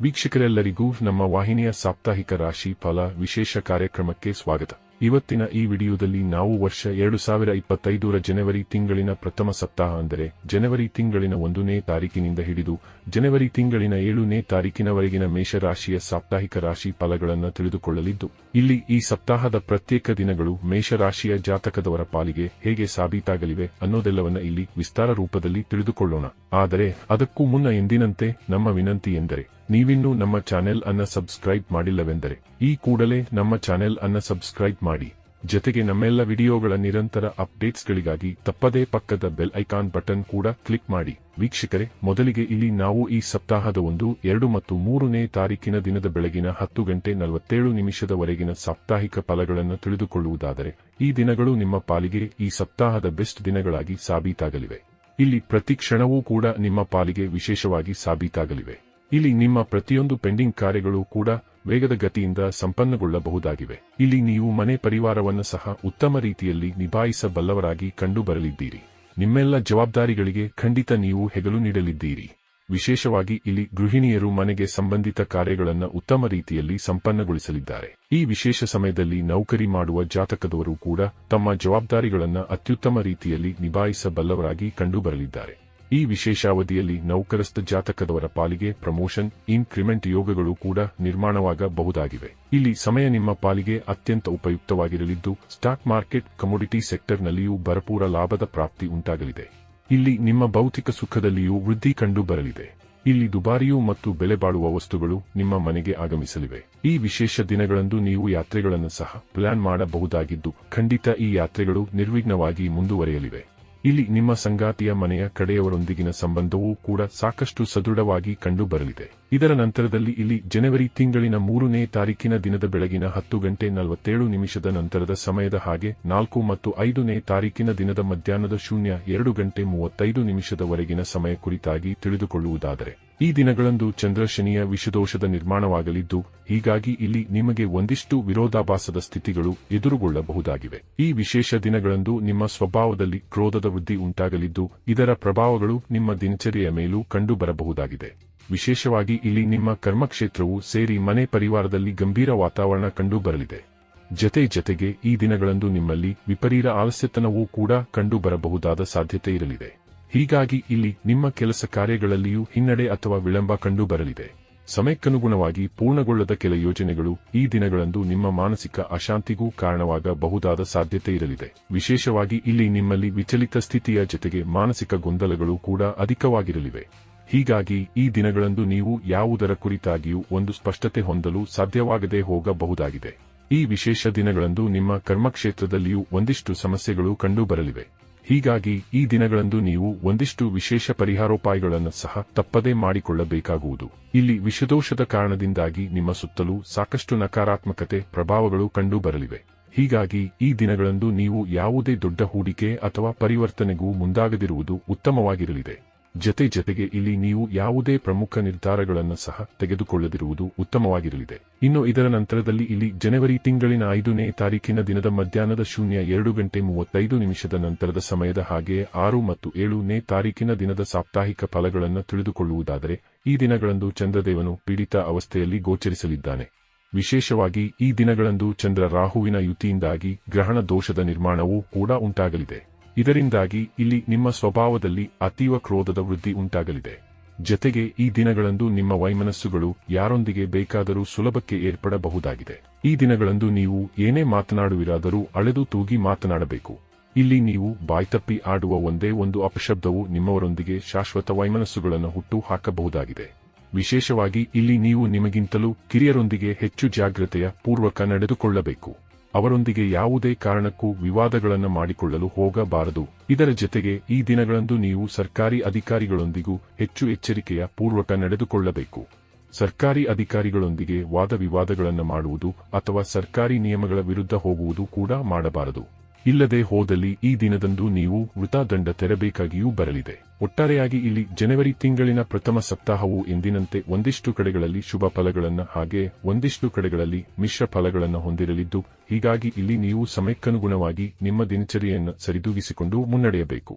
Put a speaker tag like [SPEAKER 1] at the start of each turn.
[SPEAKER 1] ವೀಕ್ಷಕರೆಲ್ಲರಿಗೂ ನಮ್ಮ ವಾಹಿನಿಯ ಸಾಪ್ತಾಹಿಕ ರಾಶಿ ಫಲ ವಿಶೇಷ ಕಾರ್ಯಕ್ರಮಕ್ಕೆ ಸ್ವಾಗತ. ಇವತ್ತಿನ ಈ ವಿಡಿಯೋದಲ್ಲಿ ನಾವು ವರ್ಷ ಎರಡು ಸಾವಿರ ಇಪ್ಪತ್ತೈದರ ಜನವರಿ ತಿಂಗಳಿನ ಪ್ರಥಮ ಸಪ್ತಾಹ ಅಂದರೆ ಜನವರಿ ತಿಂಗಳಿನ ಒಂದನೇ ತಾರೀಕಿನಿಂದ ಹಿಡಿದು ಜನವರಿ ತಿಂಗಳಿನ ಏಳನೇ ತಾರೀಕಿನವರೆಗಿನ ಮೇಷರಾಶಿಯ ಸಾಪ್ತಾಹಿಕ ರಾಶಿ ಫಲಗಳನ್ನು ತಿಳಿದುಕೊಳ್ಳಲಿದ್ದು, ಇಲ್ಲಿ ಈ ಸಪ್ತಾಹದ ಪ್ರತ್ಯೇಕ ದಿನಗಳು ಮೇಷರಾಶಿಯ ಜಾತಕದವರ ಪಾಲಿಗೆ ಹೇಗೆ ಸಾಬೀತಾಗಲಿವೆ ಅನ್ನೋದೆಲ್ಲವನ್ನ ಇಲ್ಲಿ ವಿಸ್ತಾರ ರೂಪದಲ್ಲಿ ತಿಳಿದುಕೊಳ್ಳೋಣ. ಆದರೆ ಅದಕ್ಕೂ ಮುನ್ನ ಎಂದಿನಂತೆ ನಮ್ಮ ವಿನಂತಿ ಎಂದರೆ ನೀವಿನ್ನೂ ನಮ್ಮ ಚಾನೆಲ್ ಅನ್ನ ಸಬ್ಸ್ಕ್ರೈಬ್ ಮಾಡಿಲ್ಲವೆಂದರೆ, ಈ ಕೂಡಲೇ ನಮ್ಮ ಚಾನೆಲ್ ಅನ್ನ ಸಬ್ಸ್ಕ್ರೈಬ್ ಮಾಡಿ. ಜೊತೆಗೆ ನಮ್ಮೆಲ್ಲ ವಿಡಿಯೋಗಳ ನಿರಂತರ ಅಪ್ಡೇಟ್ಸ್ಗಳಿಗಾಗಿ ತಪ್ಪದೇ ಪಕ್ಕದ ಬೆಲ್ ಐಕಾನ್ ಬಟನ್ ಕೂಡ ಕ್ಲಿಕ್ ಮಾಡಿ. ವೀಕ್ಷಕರೇ, ಮೊದಲಿಗೆ ಇಲ್ಲಿ ನಾವು ಈ ಸಪ್ತಾಹದ ಒಂದು, ಎರಡು ಮತ್ತು ಮೂರನೇ ತಾರೀಕಿನ ದಿನದ ಬೆಳಗಿನ ಹತ್ತು ಗಂಟೆ ನಲವತ್ತೇಳು ನಿಮಿಷದವರೆಗಿನ ಸಾಪ್ತಾಹಿಕ ಫಲಗಳನ್ನು ತಿಳಿದುಕೊಳ್ಳುವುದಾದರೆ, ಈ ದಿನಗಳು ನಿಮ್ಮ ಪಾಲಿಗೆ ಈ ಸಪ್ತಾಹದ ಬೆಸ್ಟ್ ದಿನಗಳಾಗಿ ಸಾಬೀತಾಗಲಿವೆ. ಇಲ್ಲಿ ಪ್ರತಿ ಕ್ಷಣವೂ ಕೂಡ ನಿಮ್ಮ ಪಾಲಿಗೆ ವಿಶೇಷವಾಗಿ ಸಾಬೀತಾಗಲಿವೆ. ಇಲ್ಲಿ ನಿಮ್ಮ ಪ್ರತಿಯೊಂದು ಪೆಂಡಿಂಗ್ ಕಾರ್ಯಗಳು ಕೂಡ ವೇಗದ ಗತಿಯಿಂದ ಸಂಪನ್ನಗೊಳ್ಳಬಹುದಾಗಿವೆ. ಇಲ್ಲಿ ನೀವು ಮನೆ ಪರಿವಾರವನ್ನು ಸಹ ಉತ್ತಮ ರೀತಿಯಲ್ಲಿ ನಿಭಾಯಿಸಬಲ್ಲವರಾಗಿ ಕಂಡುಬರಲಿದ್ದೀರಿ. ನಿಮ್ಮೆಲ್ಲ ಜವಾಬ್ದಾರಿಗಳಿಗೆ ಖಂಡಿತ ನೀವು ಹೆಗಲು ನೀಡಲಿದ್ದೀರಿ. ವಿಶೇಷವಾಗಿ ಇಲ್ಲಿ ಗೃಹಿಣಿಯರು ಮನೆಗೆ ಸಂಬಂಧಿತ ಕಾರ್ಯಗಳನ್ನು ಉತ್ತಮ ರೀತಿಯಲ್ಲಿ ಸಂಪನ್ನಗೊಳಿಸಲಿದ್ದಾರೆ. ಈ ವಿಶೇಷ ಸಮಯದಲ್ಲಿ ನೌಕರಿ ಮಾಡುವ ಜಾತಕದವರು ಕೂಡ ತಮ್ಮ ಜವಾಬ್ದಾರಿಗಳನ್ನು ಅತ್ಯುತ್ತಮ ರೀತಿಯಲ್ಲಿ ನಿಭಾಯಿಸಬಲ್ಲವರಾಗಿ ಕಂಡುಬರಲಿದ್ದಾರೆ. ಈ ವಿಶೇಷಾವಧಿಯಲ್ಲಿ ನೌಕರಸ್ಥ ಜಾತಕದವರ ಪಾಲಿಗೆ ಪ್ರಮೋಷನ್, ಇನ್ಕ್ರಿಮೆಂಟ್ ಯೋಗಗಳು ಕೂಡ ನಿರ್ಮಾಣವಾಗಬಹುದಾಗಿವೆ. ಇಲ್ಲಿ ಸಮಯ ನಿಮ್ಮ ಪಾಲಿಗೆ ಅತ್ಯಂತ ಉಪಯುಕ್ತವಾಗಿರಲಿದ್ದು, ಸ್ಟಾಕ್ ಮಾರ್ಕೆಟ್, ಕಮೋಡಿಟಿ ಸೆಕ್ಟರ್ನಲ್ಲಿಯೂ ಭರಪೂರ ಲಾಭದ ಪ್ರಾಪ್ತಿ ಉಂಟಾಗಲಿದೆ. ಇಲ್ಲಿ ನಿಮ್ಮ ಭೌತಿಕ ಸುಖದಲ್ಲಿಯೂ ವೃದ್ಧಿ ಕಂಡು ಬರಲಿದೆ ಇಲ್ಲಿ ದುಬಾರಿಯೂ ಮತ್ತು ಬೆಲೆ ಬಾಳುವ ವಸ್ತುಗಳು ನಿಮ್ಮ ಮನೆಗೆ ಆಗಮಿಸಲಿವೆ. ಈ ವಿಶೇಷ ದಿನಗಳಂದು ನೀವು ಯಾತ್ರೆಗಳನ್ನು ಸಹ ಪ್ಲಾನ್ ಮಾಡಬಹುದಾಗಿದ್ದು, ಖಂಡಿತ ಈ ಯಾತ್ರೆಗಳು ನಿರ್ವಿಘ್ನವಾಗಿ ಮುಂದುವರೆಯಲಿವೆ. ಇಲ್ಲಿ ನಿಮ್ಮ ಸಂಗಾತಿಯ ಮನೆಯ ಕಡೆಯವರೊಂದಿಗಿನ ಸಂಬಂಧವೂ ಕೂಡ ಸಾಕಷ್ಟು ಸದೃಢವಾಗಿ ಕಂಡುಬರಲಿದೆ. ಇದರ ನಂತರದಲ್ಲಿ ಇಲ್ಲಿ ಜನವರಿ ತಿಂಗಳಿನ ಮೂರನೇ ತಾರೀಕಿನ ದಿನದ ಬೆಳಗಿನ ಹತ್ತು ಗಂಟೆ ನಲವತ್ತೇಳು ನಿಮಿಷದ ನಂತರದ ಸಮಯದ ಹಾಗೆ ನಾಲ್ಕು ಮತ್ತು ಐದನೇ ತಾರೀಕಿನ ದಿನದ ಮಧ್ಯಾಹ್ನದ ಶೂನ್ಯ ಎರಡು ಗಂಟೆ ಮೂವತ್ತೈದು ನಿಮಿಷದವರೆಗಿನ ಸಮಯ ಕುರಿತಾಗಿ ತಿಳಿದುಕೊಳ್ಳುವುದಾದರೆ. ಈ ದಿನಗಳಂದು ಚಂದ್ರ ಶನಿಯ ವಿಷದೋಷದ ನಿರ್ಮಾಣವಾಗಲಿದ್ದು, ಹೀಗಾಗಿ ಇಲ್ಲಿ ನಿಮಗೆ ಒಂದಿಷ್ಟು ವಿರೋಧಾಭಾಸದ ಸ್ಥಿತಿಗಳು ಎದುರುಗೊಳ್ಳಬಹುದಾಗಿವೆ. ಈ ವಿಶೇಷ ದಿನಗಳಂದು ನಿಮ್ಮ ಸ್ವಭಾವದಲ್ಲಿ ಕ್ರೋಧದ ವೃದ್ಧಿ ಉಂಟಾಗಲಿದ್ದು, ಇದರ ಪ್ರಭಾವಗಳು ನಿಮ್ಮ ದಿನಚರಿಯ ಮೇಲೂ ಕಂಡುಬರಬಹುದಾಗಿದೆ. ವಿಶೇಷವಾಗಿ ಇಲ್ಲಿ ನಿಮ್ಮ ಕರ್ಮಕ್ಷೇತ್ರವು ಸೇರಿ ಮನೆ ಪರಿವಾರದಲ್ಲಿ ಗಂಭೀರ ವಾತಾವರಣ ಕಂಡುಬರಲಿದೆ. ಜತೆ ಜತೆಗೆ ಈ ದಿನಗಳಂದು ನಿಮ್ಮಲ್ಲಿ ವಿಪರೀತ ಆಲಸ್ಯತನವೂ ಕೂಡ ಕಂಡುಬರಬಹುದಾದ ಸಾಧ್ಯತೆ ಇರಲಿದೆ. ಹೀಗಾಗಿ ಇಲ್ಲಿ ನಿಮ್ಮ ಕೆಲಸ ಕಾರ್ಯಗಳಲ್ಲಿಯೂ ಹಿನ್ನಡೆ ಅಥವಾ ವಿಳಂಬ ಕಂಡು ಬರಲಿದೆ ಸಮಯಕ್ಕನುಗುಣವಾಗಿ ಪೂರ್ಣಗೊಳ್ಳದ ಕೆಲ ಯೋಜನೆಗಳು ಈ ದಿನಗಳಂದು ನಿಮ್ಮ ಮಾನಸಿಕ ಅಶಾಂತಿಗೂ ಕಾರಣವಾಗಬಹುದಾದ ಸಾಧ್ಯತೆ ಇರಲಿದೆ. ವಿಶೇಷವಾಗಿ ಇಲ್ಲಿ ನಿಮ್ಮಲ್ಲಿ ವಿಚಲಿತ ಸ್ಥಿತಿಯ ಜೊತೆಗೆ ಮಾನಸಿಕ ಗೊಂದಲಗಳು ಕೂಡ ಅಧಿಕವಾಗಿರಲಿವೆ. ಹೀಗಾಗಿ ಈ ದಿನಗಳಂದು ನೀವು ಯಾವುದರ ಕುರಿತಾಗಿಯೂ ಒಂದು ಸ್ಪಷ್ಟತೆ ಹೊಂದಲು ಸಾಧ್ಯವಾಗದೆ ಹೋಗಬಹುದಾಗಿದೆ. ಈ ವಿಶೇಷ ದಿನಗಳಂದು ನಿಮ್ಮ ಕರ್ಮಕ್ಷೇತ್ರದಲ್ಲಿಯೂ ಒಂದಿಷ್ಟು ಸಮಸ್ಯೆಗಳು ಕಂಡುಬರಲಿವೆ. ಹೀಗಾಗಿ ಈ ದಿನಗಳಂದು ನೀವು ಒಂದಿಷ್ಟು ವಿಶೇಷ ಪರಿಹಾರೋಪಾಯಗಳನ್ನು ಸಹ ತಪ್ಪದೇ ಮಾಡಿಕೊಳ್ಳಬೇಕಾಗುವುದು. ಇಲ್ಲಿ ವಿಷದೋಷದ ಕಾರಣದಿಂದಾಗಿ ನಿಮ್ಮ ಸುತ್ತಲೂ ಸಾಕಷ್ಟು ನಕಾರಾತ್ಮಕತೆ ಪ್ರಭಾವಗಳು ಕಂಡುಬರಲಿವೆ. ಹೀಗಾಗಿ ಈ ದಿನಗಳಂದು ನೀವು ಯಾವುದೇ ದೊಡ್ಡ ಹೂಡಿಕೆ ಅಥವಾ ಪರಿವರ್ತನೆಗೂ ಮುಂದಾಗದಿರುವುದು ಉತ್ತಮವಾಗಿರಲಿದೆ. ಜತೆ ಜತೆಗೆ ಇಲ್ಲಿ ನೀವು ಯಾವುದೇ ಪ್ರಮುಖ ನಿರ್ಧಾರಗಳನ್ನು ಸಹ ತೆಗೆದುಕೊಳ್ಳದಿರುವುದು ಉತ್ತಮವಾಗಿರಲಿದೆ. ಇನ್ನು ಇದರ ನಂತರದಲ್ಲಿ ಇಲ್ಲಿ ಜನವರಿ ತಿಂಗಳಿನ ಐದನೇ ತಾರೀಕಿನ ದಿನದ ಮಧ್ಯಾಹ್ನದ ಶೂನ್ಯ ಎರಡು ಗಂಟೆ ಮೂವತ್ತೈದು ನಿಮಿಷದ ನಂತರದ ಸಮಯದ ಹಾಗೆ ಆರು ಮತ್ತು ಏಳನೇ ತಾರೀಕಿನ ದಿನದ ಸಾಪ್ತಾಹಿಕ ಫಲಗಳನ್ನು ತಿಳಿದುಕೊಳ್ಳುವುದಾದರೆ ಈ ದಿನಗಳಂದು ಚಂದ್ರದೇವನು ಪೀಡಿತ ಅವಸ್ಥೆಯಲ್ಲಿ ಗೋಚರಿಸಲಿದ್ದಾನೆ. ವಿಶೇಷವಾಗಿ ಈ ದಿನಗಳಂದು ಚಂದ್ರ ರಾಹುವಿನ ಯುತಿಯಿಂದಾಗಿ ಗ್ರಹಣ ದೋಷದ ನಿರ್ಮಾಣವೂ ಕೂಡ ಉಂಟಾಗಲಿದೆ. ಇದರಿಂದಾಗಿ ಇಲ್ಲಿ ನಿಮ್ಮ ಸ್ವಭಾವದಲ್ಲಿ ಅತೀವ ಕ್ರೋಧದ ವೃದ್ಧಿ ಉಂಟಾಗಲಿದೆ. ಜತೆಗೆ ಈ ದಿನಗಳಂದು ನಿಮ್ಮ ವೈಮನಸ್ಸುಗಳು ಯಾರೊಂದಿಗೆ ಬೇಕಾದರೂ ಸುಲಭಕ್ಕೆ ಏರ್ಪಡಬಹುದಾಗಿದೆ. ಈ ದಿನಗಳಂದು ನೀವು ಏನೇ ಮಾತನಾಡುವಿರಾದರೂ ಅಳೆದು ತೂಗಿ ಮಾತನಾಡಬೇಕು. ಇಲ್ಲಿ ನೀವು ಬಾಯ್ತಪ್ಪಿ ಆಡುವ ಒಂದೇ ಒಂದು ಅಪಶಬ್ದವು ನಿಮ್ಮವರೊಂದಿಗೆ ಶಾಶ್ವತ ವೈಮನಸ್ಸುಗಳನ್ನು ಹುಟ್ಟು ಹಾಕಬಹುದಾಗಿದೆ. ವಿಶೇಷವಾಗಿ ಇಲ್ಲಿ ನೀವು ನಿಮಗಿಂತಲೂ ಕಿರಿಯರೊಂದಿಗೆ ಹೆಚ್ಚು ಜಾಗ್ರತೆಯ ಪೂರ್ವಕ ನಡೆದುಕೊಳ್ಳಬೇಕು. ಅವರೊಂದಿಗೆ ಯಾವುದೇ ಕಾರಣಕ್ಕೂ ವಿವಾದಗಳನ್ನು ಮಾಡಿಕೊಳ್ಳಲು ಹೋಗಬಾರದು. ಇದರ ಜತೆಗೆ ಈ ದಿನಗಳಂದು ನೀವು ಸರ್ಕಾರಿ ಅಧಿಕಾರಿಗಳೊಂದಿಗೂ ಹೆಚ್ಚು ಎಚ್ಚರಿಕೆಯ ಪೂರ್ವಕ ನಡೆದುಕೊಳ್ಳಬೇಕು. ಸರ್ಕಾರಿ ಅಧಿಕಾರಿಗಳೊಂದಿಗೆ ವಾದ ವಿವಾದಗಳನ್ನು ಮಾಡುವುದು ಅಥವಾ ಸರ್ಕಾರಿ ನಿಯಮಗಳ ವಿರುದ್ಧ ಹೋಗುವುದು ಕೂಡ ಮಾಡಬಾರದು. ಇಲ್ಲದೆ ಹೋದಲ್ಲಿ ಈ ದಿನದಂದು ನೀವು ವೃತಾದಂಡ ತೆರಬೇಕಾಗಿಯೂ ಬರಲಿದೆ. ಒಟ್ಟಾರೆಯಾಗಿ ಇಲ್ಲಿ ಜನವರಿ ತಿಂಗಳಿನ ಪ್ರಥಮ ಸಪ್ತಾಹವು ಎಂದಿನಂತೆ ಒಂದಿಷ್ಟು ಕಡೆಗಳಲ್ಲಿ ಶುಭ ಫಲಗಳನ್ನು ಹಾಗೆ ಒಂದಿಷ್ಟು ಕಡೆಗಳಲ್ಲಿ ಮಿಶ್ರ ಫಲಗಳನ್ನು ಹೊಂದಿರಲಿದ್ದು, ಹೀಗಾಗಿ ಇಲ್ಲಿ ನೀವು ಸಮಯಕ್ಕನುಗುಣವಾಗಿ ನಿಮ್ಮ ದಿನಚರಿಯನ್ನು ಸರಿದೂಗಿಸಿಕೊಂಡು ಮುನ್ನಡೆಯಬೇಕು.